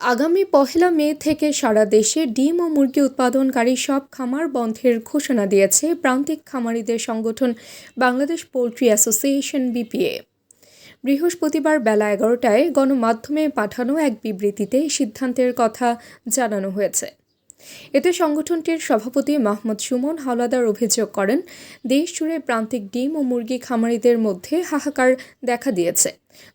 আগামী পহেলা মে থেকে সারা দেশে ডিম ও মুরগি উৎপাদনকারী সব খামার বন্ধের ঘোষণা দিয়েছে প্রান্তিক খামারিদের সংগঠন বাংলাদেশ পোলট্রি অ্যাসোসিয়েশন বিপিএ। বৃহস্পতিবার বেলা এগারোটায় গণমাধ্যমে পাঠানো এক বিবৃতিতে সিদ্ধান্তের কথা জানানো হয়েছে। এতে সংগঠনটির সভাপতি মাহমুদ সুমন হাওলাদার অভিযোগ করেন, দেশ জুড়ে প্রান্তিক ডিম ও মুরগি খামারিদের মধ্যে হাহাকার দেখা দিয়েছে।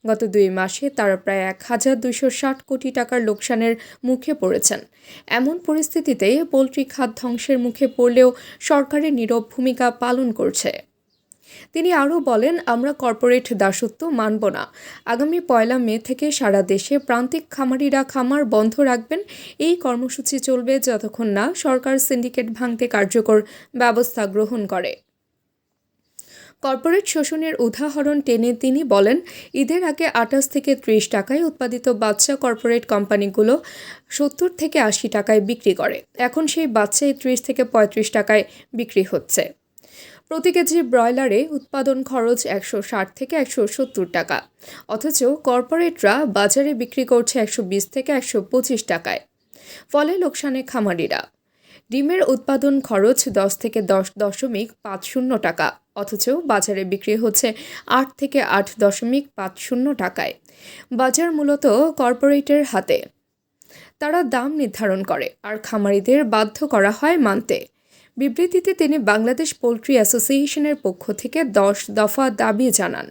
গত দুই মাসে তারা প্রায় এক হাজার দুইশো ষাট কোটি টাকার লোকসানের মুখে পড়েছেন। এমন পরিস্থিতিতে পোলট্রি খাত ধ্বংসের মুখে পড়লেও সরকারের নীরব ভূমিকা পালন করছে। তিনি আরও বলেন, আমরা কর্পোরেট দাসত্ব মানব না। আগামী পয়লা মে থেকে সারা দেশে প্রান্তিক খামারিরা খামার বন্ধ রাখবেন। এই কর্মসূচি চলবে যতক্ষণ না সরকার সিন্ডিকেট ভাঙতে কার্যকর ব্যবস্থা গ্রহণ করে। কর্পোরেট শোষণের উদাহরণ টেনে তিনি বলেন, ঈদের আগে আটাশ থেকে ত্রিশ টাকায় উৎপাদিত বাচ্চা কর্পোরেট কোম্পানিগুলো সত্তর থেকে আশি টাকায় বিক্রি করে। এখন সেই বাচ্চাই ত্রিশ থেকে পঁয়ত্রিশ টাকায় বিক্রি হচ্ছে। প্রতি কেজি ব্রয়লারে উৎপাদন খরচ একশো ষাট থেকে একশো সত্তর টাকা। অথচ কর্পোরেটরা বাজারে বিক্রি করছে একশো বিশ থেকে একশো পঁচিশ টাকায়। ফলে লোকসানে খামারিরা। ডিমের উৎপাদন খরচ দশ থেকে দশ দশমিক পাঁচ শূন্য টাকা, অথচ বাজারে বিক্রি হচ্ছে আট থেকে আট দশমিক পাঁচ শূন্য টাকায়। বাজার মূলত কর্পোরেটের হাতে। তারা দাম নির্ধারণ করে, আর খামারিদের বাধ্য করা হয় মানতে। বিবৃতিতে তিনি বাংলাদেশ পোলট্রি অ্যাসোসিয়েশনের পক্ষ থেকে দশ দফা দাবি জানান।